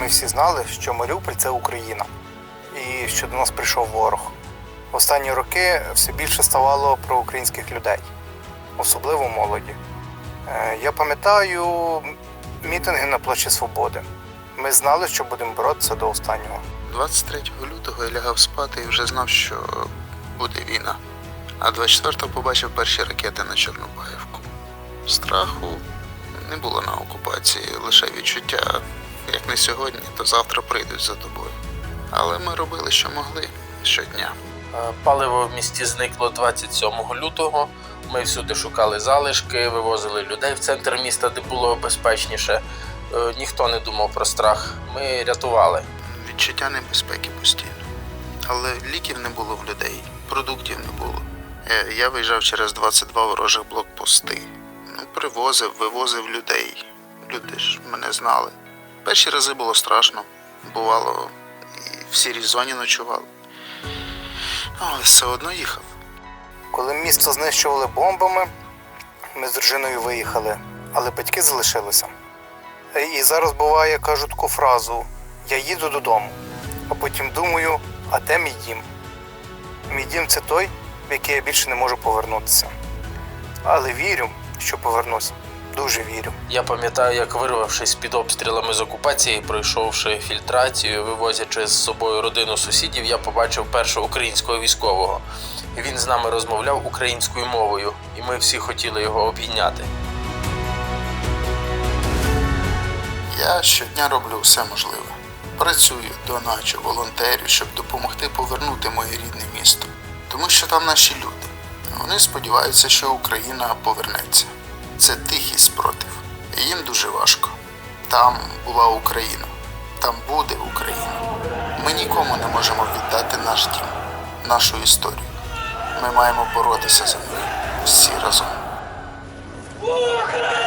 ми всі знали, що Маріуполь це Україна і що до нас прийшов ворог. Останні роки все більше ставало про українських людей, особливо молоді. Е, Я пам'ятаю мітинги на площі Свободи. Ми знали, що будемо боротися до останнього. 23 лютого я лягав спати і вже знав, що буде війна. А 24-го побачив перші ракети на Чорнобаївку. Страху не було на окупації, лише відчуття, як не сьогодні, то завтра прийдуть за тобою. Але ми робили, що могли щодня. Е, Паливо в місті зникло 27 лютого. Ми всюди шукали залишки, вивозили людей в центр міста, де було безпечніше. Е, Ніхто не думав про страх. Ми рятували. Відчуття небезпеки постійно. Але ліків не було в людей, продуктів не було. Е, Я виїжджав через 22 ворожих блокпости. Ну, привозив, вивозив людей. Люди ж мене знали. Перші рази було страшно. Бувало, і в сірій зоні ночував. Але все одно їхав. Коли місто знищували бомбами, ми з дружиною виїхали, але батьки залишилися. І зараз буває, я кажу таку фразу: я їду додому, а потім думаю, а де мій дім? Мій дім це той, в який я більше не можу повернутися. Але вірю, що повернусь. Дуже вірю. Я пам'ятаю, як вирвавшись під обстрілами з окупації, пройшовши фільтрацію, вивозячи з собою родину сусідів, я побачив першого українського військового. Він з нами розмовляв українською мовою, і ми всі хотіли його обійняти. Я щодня роблю все можливе. Працюю, доначу, волонтерю, щоб допомогти повернути моє рідне місто. Тому що там наші люди. Вони сподіваються, що Україна повернеться. Це тихий спротив. Їм дуже важко. Там була Україна, там буде Україна. Ми нікому не можемо віддати наш дім, нашу історію. Ми маємо боротися за них всі разом. Україна!